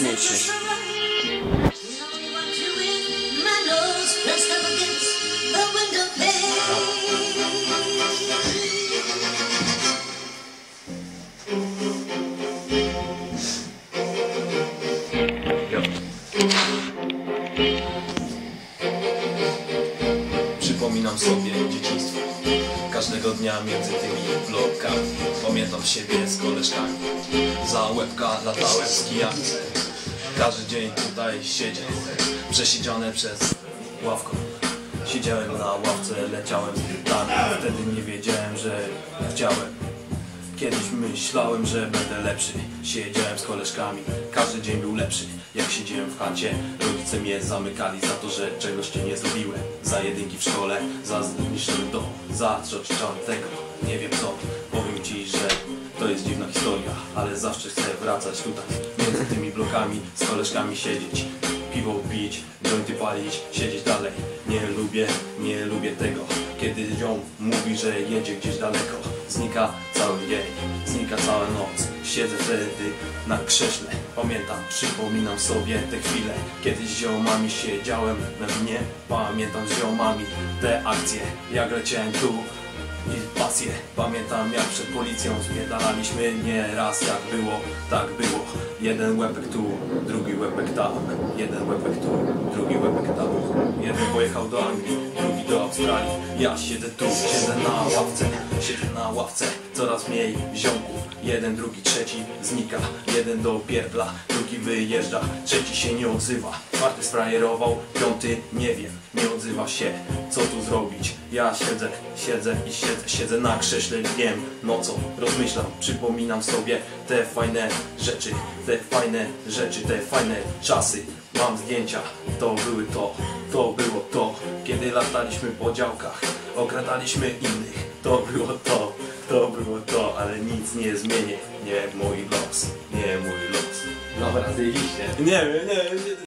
mniejszy. Przypominam sobie dzieciństwo. Każdego dnia między tymi blokami Pamiętam siebie z koleżkami. Za łebka latałem z kijami Każdy dzień tutaj siedział Przesiedziane przez ławką. Siedziałem na ławce, leciałem z Wtedy nie wiedziałem, że chciałem. Kiedyś myślałem, że będę lepszy. Siedziałem z koleżkami, każdy dzień był lepszy. Jak siedziałem w chacie, rodzice mnie zamykali Za to, że czegoś nie zrobiłem. Za jedynki w szkole, za zniszczony dom Za tego, nie wiem co. Powiem ci, że to jest dziwna historia Ale zawsze chcę wracać tutaj Blokami, z koleżkami siedzieć Piwo pić, jointy palić, siedzieć dalej. Nie lubię, nie lubię tego. Kiedy ją mówi, że jedzie gdzieś daleko Znika cały dzień, znika cała noc. Siedzę wtedy na krześle Pamiętam, przypominam sobie te chwile. Kiedy z ziomami siedziałem na winie Pamiętam z ziomami te akcje. Jak leciałem tu i pasję. Pamiętam jak przed policją spierdalaliśmy Nie raz jak było, tak było. Jeden łepek tu, drugi łepek tam. Jeden łepek tu, drugi łepek tam. Jeden pojechał do Anglii, drugi do Australii. Ja siedzę tu, siedzę na ławce Siedzę na ławce, coraz mniej ziomków. Jeden, drugi, trzeci znika. Jeden do pierdla, drugi wyjeżdża. Trzeci się nie odzywa. Czwarty sprajerował, piąty nie wiem Nie odzywa się, co tu zrobić? Ja siedzę, siedzę i siedzę Siedzę na krześle dniem, nocą Rozmyślam, przypominam sobie Te fajne rzeczy Te fajne rzeczy, te fajne czasy. Mam zdjęcia, to były to To było to. Kiedy lataliśmy po działkach Okradaliśmy innych. To było to nic nie zmienię. Nie mój los, nie mój los. Dobra, zjedziście. Nie wiem, nie wiem.